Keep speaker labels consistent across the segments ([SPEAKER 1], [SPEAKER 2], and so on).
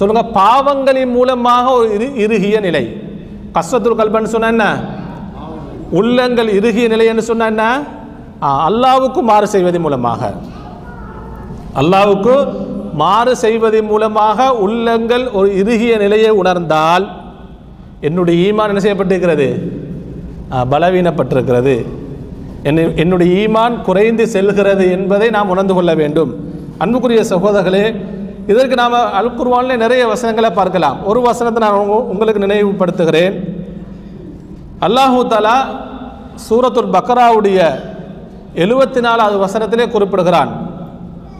[SPEAKER 1] சொல்லுங்க பாவங்களின் மூலமாக ஒரு இரு இறுகிய நிலை. கஷ்டத்துல் கல்பன்னு சொன்ன என்ன? உள்ளங்கள் இறுகிய நிலை என்று சொன்ன என்ன? அல்லாவுக்கு மாறு செய்வதன் மூலமாக. அல்லாவுக்கு மாறு செய்வதன் மூலமாக உள்ளங்கள் ஒரு இறுகிய நிலையை உணர்ந்தால் என்னுடைய ஈமான் என்ன செய்யப்பட்டிருக்கிறது? பலவீனப்பட்டிருக்கிறது. என்னுடைய ஈமான் குறைந்து செல்கிறது என்பதை நாம் உணர்ந்து கொள்ள வேண்டும். அன்புக்குரிய சகோதரர்களே இதற்கு நாம் அல் குர்ஆன்ல நிறைய வசனங்களை பார்க்கலாம். ஒரு வசனத்தை நான் உங்களுக்கு நினைவுபடுத்துகிறேன். அல்லாஹூ தாலா சூரத்துல் பக்ராவுடைய எழுபத்தி நாலாவது வசனத்திலே குறிப்பிடுகிறான்.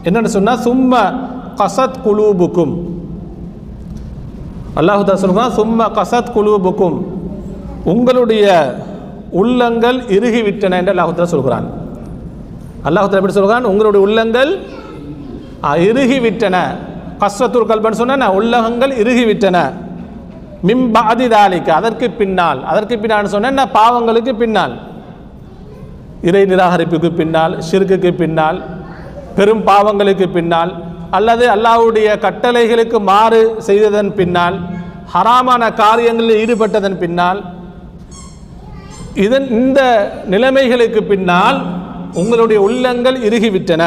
[SPEAKER 1] என்னென்னு சொன்னால் சும்ம கசத் குலூபுக்கும். அல்லாஹு தாலா சொல்கிறான் சும்ம கசத் குலூபுக்கும். உங்களுடைய உள்ளங்கள் இறுகிவிட்டன என்று அல்லாஹு தாலா சொல்கிறான். அல்லாஹு எப்படி சொல்கிறான்? உங்களுடைய உள்ளங்கள் இறுகிவிட்டன. கஸ்வத்துல் கல்பன் சொன்ன உள்ளகங்கள் இறுகிவிட்டன. மிம்பாதி தாலிக்கு அதற்கு பின்னால். அதற்கு பின்னால் சொன்ன பாவங்களுக்கு பின்னால். இறை நிராகரிப்புக்கு பின்னால் சிறுக்குக்கு பின்னால் பெரும் பாவங்களுக்கு பின்னால் அல்லது அல்லாவுடைய கட்டளைகளுக்கு மாறு செய்ததன் பின்னால் ஹராமான காரியங்களில் ஈடுபட்டதன் பின்னால் இதன் இந்த நிலைமைகளுக்கு பின்னால் உங்களுடைய உள்ளங்கள் இறுகிவிட்டன.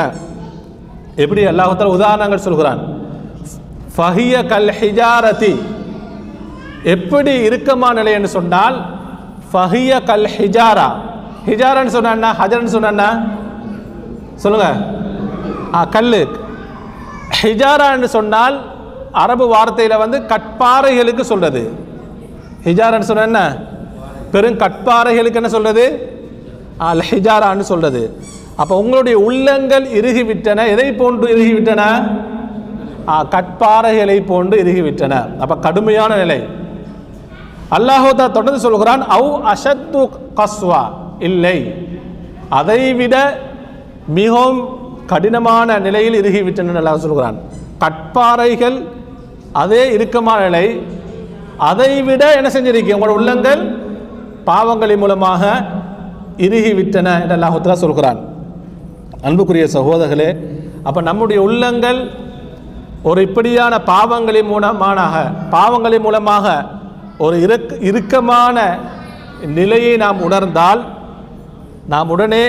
[SPEAKER 1] எப்படி? அல்லாஹத்தால் உதாரணங்கள் சொல்கிறான். ஃபஹிய கல் ஹிஜாரதி. எப்படி இறுக்கமான நிலை என்று சொன்னால் ஃபஹிய கல் ஹிஜாரா. ஹிஜாரான்னு சொன்னா ஹஜர்னு சொன்னா சொல்லுங்க. ஆ கல் ஹிஜாரான்னு சொன்னால் அரபு வார்த்தையில் வந்து கட்பாறைகளுக்கு சொல்றது. ஹிஜாரான்னு சொன்னா என்ன? பெரும் கட்பாறைகளுக்கு என்ன சொல்றது? அல் ஹிஜாரான்னு சொல்றது. அப்போ உங்களுடைய உள்ளங்கள் இறுகிவிட்டன. எதை போன்று இறுகிவிட்டன? ஆ, கட்பாறைகளை போன்று இறுகிவிட்டன. அப்ப கடுமையான நிலை. அல்லாஹோதா தொடர்ந்து சொல்கிறான் அவு அஷத்து கஸ்வா. இல்லை. அதைவிட மிகவும் கடினமான நிலையில் இறுகிவிட்டன அல்லாஹ் சொல்கிறான் கட்பாறைகள் அதே இறுக்கமான நிலை. அதைவிட என்ன செஞ்சிருக்கீங்க? உங்களோட உள்ளங்கள் பாவங்களின் மூலமாக இறுகிவிட்டன என்று அல்லாஹுத்தலா சொல்கிறான் அன்புக்குரிய சகோதரர்களே அப்போ நம்முடைய உள்ளங்கள் ஒரு இப்படியான பாவங்களின் மூலமாக பாவங்களின் மூலமாக ஒரு இறுக்க இறுக்கமான நிலையை நாம் உணர்ந்தால் நாம் உடனே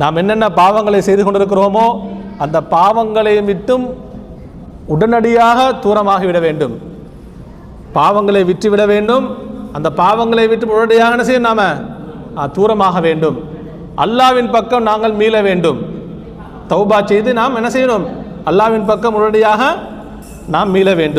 [SPEAKER 1] நாம் என்னென்ன பாவங்களை செய்து கொண்டிருக்கிறோமோ அந்த பாவங்களை விட்டும் உடனடியாக தூரமாகி விட வேண்டும். பாவங்களை விட்டுவிட வேண்டும். அந்த பாவங்களை விட்டு உடனடியாக என்ன செய்யும் நாம தூரமாக வேண்டும். அல்லாவின் பக்கம் நாங்கள் மீள வேண்டும். தௌபா செய்து நாம் என்ன செய்யணும்? அல்லாவின் பக்கம் உடனடியாக நாம் மீள வேண்டும்.